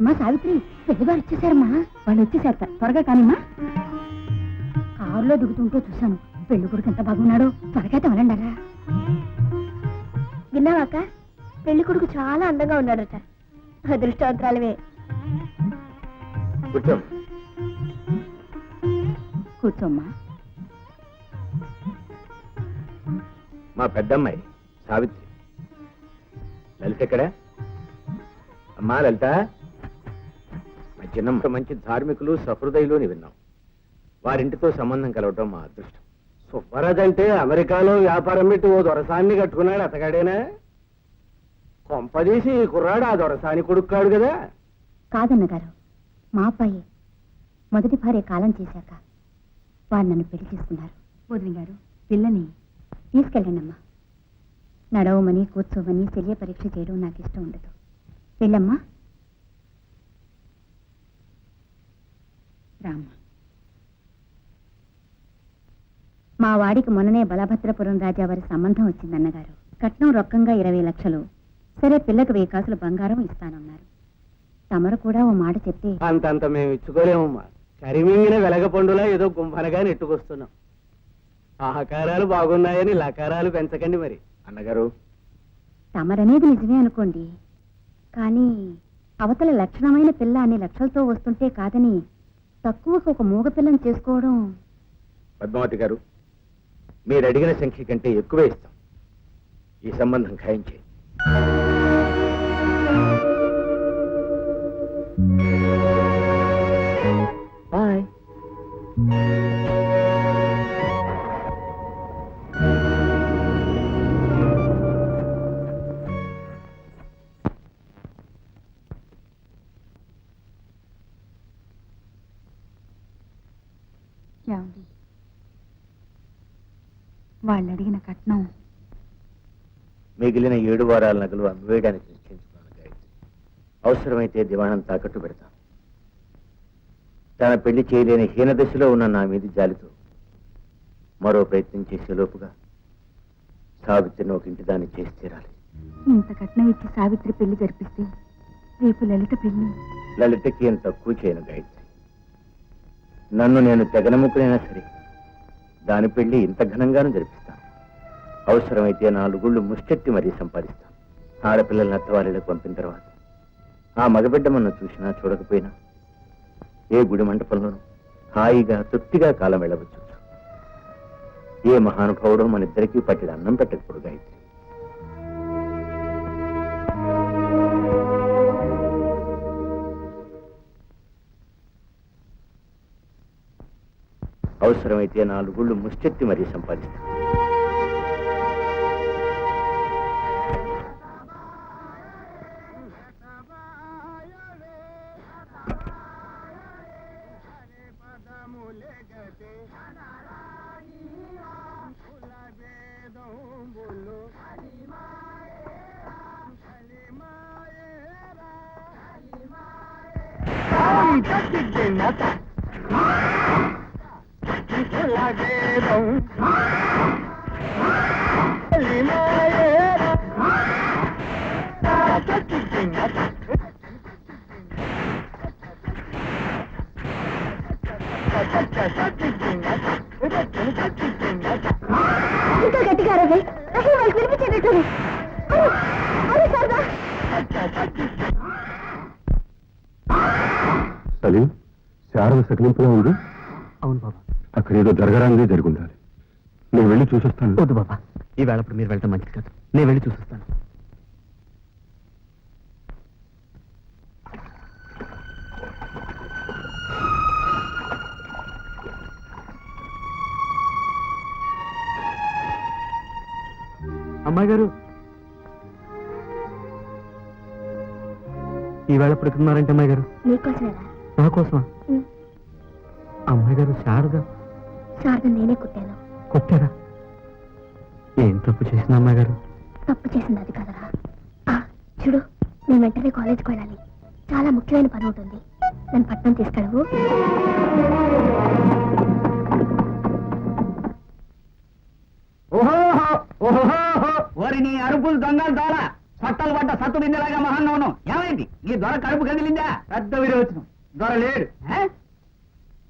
అమ్మా సావిత్రి పెద్దగారు వచ్చేసారమ్మా. వాళ్ళు వచ్చేసారట. త్వరగా కానిమ్మా. కారులో దిగుతుంటే చూశాను. పెళ్ళి కొడుకు ఎంత బాగున్నాడో. త్వరగా తమలండారా విన్నావాక పెళ్ళి కొడుకు చాలా అందంగా ఉన్నాడట. అదృష్టవంతరాలవే. కూర్చో. కూర్చోమ్మా. మా పెద్దమ్మాయి సావిత్రి. లలిత ఎక్కడ? అమ్మా లలిత. మా చిన్నమ్మ మంచి ధార్మికులు సహృదయులు అని విన్నాం. వారింటితో సంబంధం కలవటం మా అదృష్టం. సుబ్బరాజ్ అంటే అమెరికాలో వ్యాపారం పెట్టి ఓ దొరసాన్ని కట్టుకున్నాడు అతగాడేనా? కొంపదీసి ఈ కుర్రాడు ఆ దొరసాని కొడుకున్నాడు కదా. కాదన్న గారు మా అబ్బాయి మొదటి భార్య కాలం చేశాక వారు నన్ను పెళ్ళి చేసుకున్నారు. వదిలి గారు పిల్లని తీసుకెళ్ళండి నడవమని కూర్చోమని శల్య పరీక్ష చేయడం నాకు ఇష్టం ఉండదు. వెళ్ళమ్మా. రామ్మ. మా వాడికి మొన్ననే బలభద్రపురం రాజా వారి సంబంధం వచ్చిందన్నగారు కట్నం రొక్కంగా ఇరవై లక్షలు. సరే పిల్లకు వెయ్యి కాసులు బంగారం ఇస్తానన్నారు. తమరు కూడా ఓ మాట చెప్తే అంతంత మేము ఇచ్చుకోలేమమ్మా కరిమింగిన వెలగ పండులా ఏదో గుంభనగా నెట్టుకొస్తున్నాం. ఆకారాలు బాగున్నాయని లకారాలు పెంచకండి మరి. అన్నగారు. తమరనేది నిజమే అనుకోండి. కానీ అవతల లక్షణమైన పిల్ల అన్ని లక్షలతో వస్తుంటే కాదని తక్కువకు ఒక మూగ పిల్లని చేసుకోవడం పద్మావతి గారు మీరు అడిగిన సంఖ్య కంటే ఎక్కువే ఇస్తాం ఈ సంబంధం ఖాయం చేయండి. ఏమండి వాళ్ళు అడిగిన కట్నం. మిగిలిన ఏడు వారాల నగలు అమ్మివేయడానికి నిశ్చయించుకున్నాను గాయత్రి. అవసరమైతే దివాణం తాకట్టు పెడతాను. తన పెళ్ళి చేయలేని హీన దశలో ఉన్న నా మీది జాలితో మరో ప్రయత్నం చేసే లోపుగా సావిత్రిని ఒక ఇంటి దాన్ని చేసి తీరాలి. ఇంత కట్నం ఇచ్చి సావిత్రి పెళ్ళి జరిపిస్తే రేపు లలిత పెళ్ళి? లలితకి ఏం తక్కువ చేయను గాయత్రి. నన్ను నేను తెగనముకునైనా సరే దాని పెళ్ళి ఇంత ఘనంగానూ జరిపిస్తాను. అవసరమైతే నాలుగుళ్ళు ముష్టెట్టి మరీ సంపాదిస్తాను. ఆడపిల్లల్ని అత్తవారిలోకి పంపిన తర్వాత. ఆ మగబిడ్డ చూసినా చూడకపోయినా ఏ గుడి మంటపంలోనూ హాయిగా తృప్తిగా కాలం వెళ్ళవచ్చు. ఏ మహానుభావుడో మనిద్దరికీ పట్టిన అన్నం పెట్టకూడదు గాయత్రి అవసరమైతే నాలుగుళ్ళు ముష్టెత్తి మరీ సంపాదిస్తా. సంపాదిస్తాను ఇంకా గట్టిగా అరవై అసలు సలీం శారద సకిలింపుగా ఉంది? అవును బాబా. అక్కడ ఏదో జరగరాందే జరుగుండాలి. నేను వెళ్ళి చూసొస్తాను. వద్దు బాబా. ఈ వేళప్పుడు మీరు వెళ్ళటం మంచిది కాదు. నేను వెళ్ళి చూసిస్తాను. అమ్మాయి గారు ఈ వేళ ఎక్కడున్నారంటే అమ్మాయి గారు నీకోసమేనా నా కోసమా అమ్మాయి గారు శారద. శారద నేనే కుట్టాను. కొట్టారా? ఏం తప్పు చేసిన అమ్మాయి గారు తప్పు చేసింది అది కదరా. ఆ, చూడు నేను వెంటనే కాలేజ్కి వెళ్ళాలి. చాలా ముఖ్యమైన పని ఉంటుంది. నన్ను పట్నం తీసుకెళ్ళవు. ఓహో ఓరి నీ అరుపులు దొంగలు దొర సొట్టలు పడ్డ సత్తు బిందెలాగా మహాన్నవును ఏమైంది? నీ దొర కడుపు కదిలిందా? పెద్ద విరోచనం. దొర లేడు?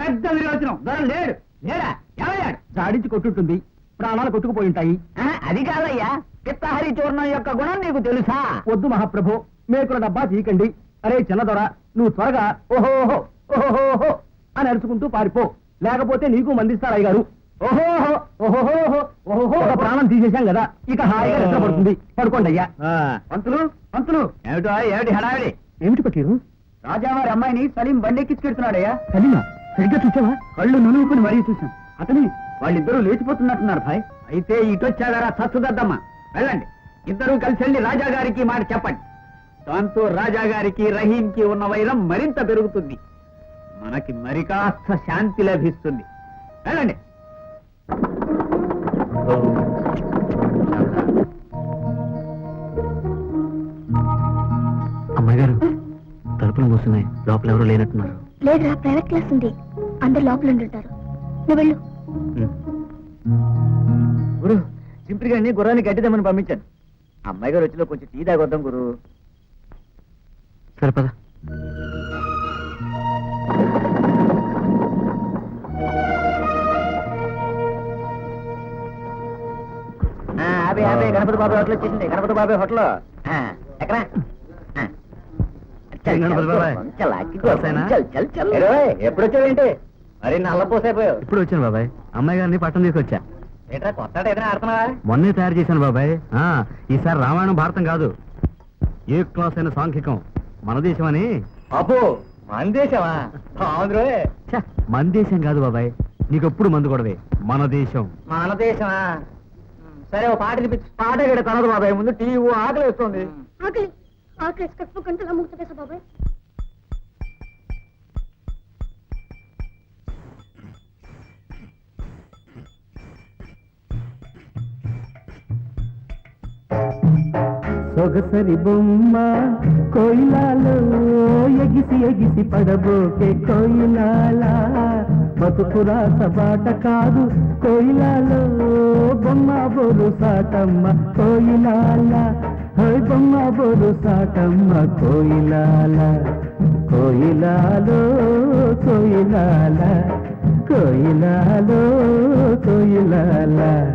పెద్ద విరోచనం. దొర లేడు. లేడా జాడించి కొట్టుంటుంది. ప్రాణాలు కొట్టుకుపోయి ఉంటాయి. అది కాదయ్యా. పిత్తహరి చూర్ణం యొక్క గుణం నీకు తెలుసా? వద్దు మహాప్రభు మేకుల డబ్బా తీకండి అరే చిన్న దొర నువ్వు త్వరగా ఓహోహో ఓహోహో అని అరుచుకుంటూ పారిపో. లేకపోతే నీకు మందిస్తారయ్య గారు ఓహోహో ఓహోహో ఒక ప్రాణం తీసేశాం కదా ఇక హాయిగా నిద్రపడుతుంది. పడుకోండి అయ్యా. పంతులు పంతులు. ఏమిటో? ఏమిటి హడావిడి? ఏమిటి పట్టిరు రాజావారి అమ్మాయిని సలీం బండెక్కించుకెడుతున్నాడయ్యా సలీమా? సరిగ్గా చూసావా? కళ్ళు నునుగుకుని మరీ చూశాం అతని వాళ్ళిద్దరూ లేచిపోతున్నట్టున్నారు భాయ్. అయితే ఇటొచ్చాగారా సత్సుదద్దమ్మ వెళ్ళండి. ఇద్దరూ కలిసి వెళ్ళి రాజా గారికి మాట చెప్పండి. దాంతో రాజా గారికి రహీంకి ఉన్న వైరం మరింత పెరుగుతుంది. మనకి మరి కాస్త శాంతి లభిస్తుంది. వెళ్ళండి. అమ్మాయి గారు తలుపులు మూస్తున్నాయి లోపల ఎవరు లేనట్టున్నారు. లేదురా ప్రైవేట్ క్లాస్ ఉంది. అందరు లోపల ఉండుంటారు నువ్వు వెళ్ళు. గురు సింపుల్ గారిని గుర్రాన్ని గడ్డిదమ్మని పంపించాను. అమ్మాయి గారు వచ్చిలో కొంచెం టీ తాగొద్దాం గురు. సరే పద. అదే అదే గణపతి బాబు హోటల్ వచ్చేసింది. గణపతి బాబు హోటల్ ఎక్కడ? గణపతి ఎప్పుడు మరి నల్లపోసైపోయావు ఇప్పుడు వచ్చాను బాబాయ్. అమ్మాయి గారిని పట్టణం తీసుకొచ్చా ఏంట్రా కొత్త ఏదైనా ఆడుతున్నావా? మొన్నే తయారు చేశాను బాబాయ్. ఆ ఈసారి రామాయణం భారతం కాదు. ఏ క్లాస్ అయిన సాంఘికం. మన దేశం అని. అబ్బో మన దేశమా? ఛ, మన దేశం కాదు బాబాయ్. నీకెప్పుడు మందు గొడవే మన దేశం. మన దేశమా? సరే ఓ పాట వినిపించు పాట ఇక్కడ తనదు బాబాయ్. ముందు టీ ఆకలి వేస్తుంది. ఆకలి. ఆకలి బాబాయ్. సొగసరి బొమ్మ కోయిలాలో ఎగిసి ఎగిసి పడబోకే కోయిలాల. బతుకురా బాట కాదు కోయిలాలో బొమ్మ బోరు సాటమ్మ కోయిలాల. హోయ్ బొమ్మ బోరు సాటమ్మ కోయిలాల. కోయిలాలో కోయిలాల. కోయిలాలో కోయిలాల.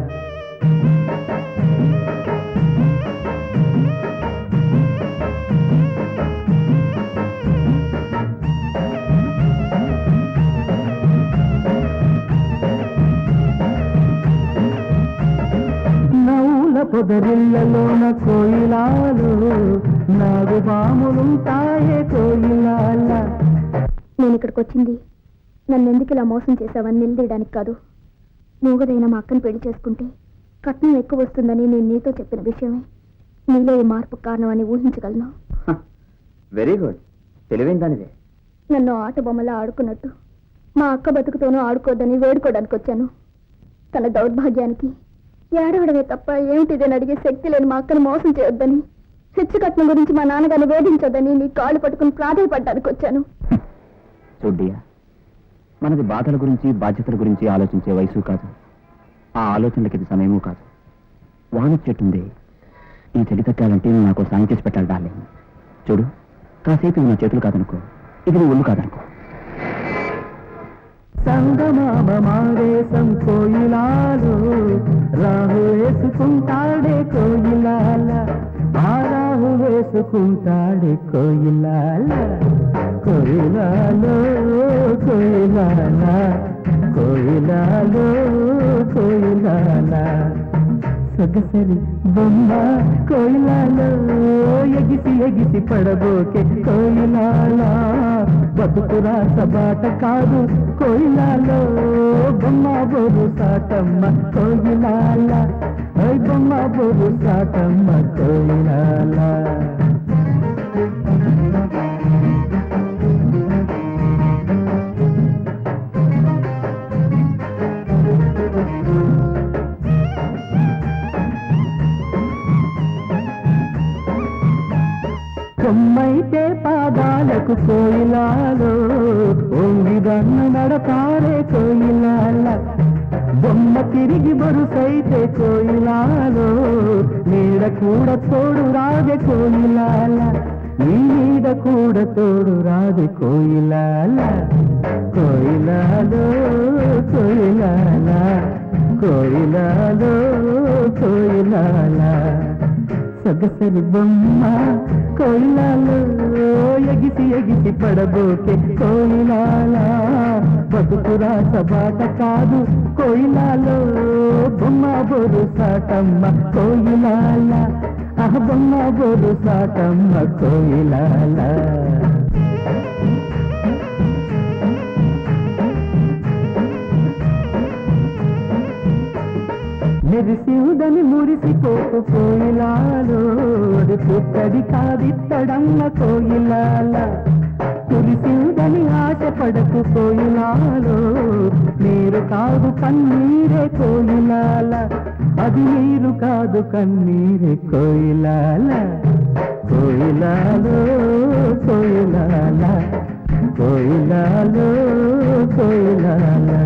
పొదరిల్లలోన కోయిలాలు నాగు బాములుంటాయే కోయిలాల. నేను ఇక్కడికి వచ్చింది. నన్ను ఎందుకు ఇలా మోసం చేశావని నిలదీయడానికి కాదు. మూగదైన మా అక్కని పెళ్ళి చేసుకుంటే కట్నం ఎక్కువ వస్తుందని నేను నీతో చెప్పిన విషయమే. నీలో ఈ మార్పు కారణమని ఊహించగలను. Very good. తెలివైన నన్ను ఆట బొమ్మలా ఆడుకున్నట్టు మా అక్క బతుకుతోనూ ఆడుకోవద్దని వేడుకోవడానికి వచ్చాను. తన దౌర్భాగ్యానికి ఏడవడమే తప్ప ఏమిటిదని అడిగే శక్తి లేని మా అక్కను మోసం చేయొద్దని. హెచ్చు కట్నం గురించి మా నాన్నగారిని వేధించొద్దని నీ కాళ్ళు పట్టుకుని ప్రాధాయపడడానికి వచ్చాను. చూడ్డియా? మనది బాధల గురించి బాధ్యతల గురించి ఆలోచించే వయసు కాదు. ఆ ఆలోచనలకి ఇది సమయము కాదు. వాన చెట్టుంది. ఈ చెడి తట్టాలంటే నువ్వు నాకు సాయం చేసి పెట్టాలి డార్లింగ్. చూడు కాసేపు నా చేతులు కాదనుకో. ఇది నీ ఒళ్ళు కాదనుకో. సంగమామ మారేసం కోయిలాలు రాహు వేసుకుంటాడే కోయిలాల. ఆ రాహు వేసుకుంటాడే కోయిలాల. కోయిలాలో కోయిలాల. కోయిలాలో కోయిలాల. సొగసరి బొమ్మ కోయిలాలో ఎగిసి ఎగిసి పడబోకే కోయిలాల. బతుకురా సబాట కాదు కోయిలాలో బొమ్మ సాటమ్మ కోయిలాల ఓయ్ బొమ్మ బోరు సాటమ్మ కోయిలాల కొమ్మైతే పాదాలకు కోయిలాలో. ఒంగిదన్ను నడతారే కోయిలాల. బొమ్మ తిరిగి బరుసైతే కోయిలాలో నీడ కూడా తోడు రాదే కోయిలాల. నీ నీడ కూడా తోడు రాదే కోయిలాల. కోయిలాలో కోయిలాల కోయిలాలో. సొగసరి బొమ్మ కోయిలాలో ఎగిసి ఎగిసి పడబోకే కోయిలాల. బతుకు రాసబాట కాదు కోయిలాలో. బొమ్మ బొరు సాటమ్మ కోయిలాల. ఆ బొమ్మ బొరు సాటమ్మ కోయిలాల. మెరిసివుదని మురిసిపోకు కోయిలాలో. అది పుట్టడి కాదిత్తడమ్మ కోయిలాల. కురిసివుదని ఆశపడకు కోయిలాలో. నీరు కాదు కన్నీరే కోయిలాల. అది నీరు కాదు కన్నీరే కోయిలాల. కోయిలాలో కోయిలాల. కోయిలాలో కోయిలాల.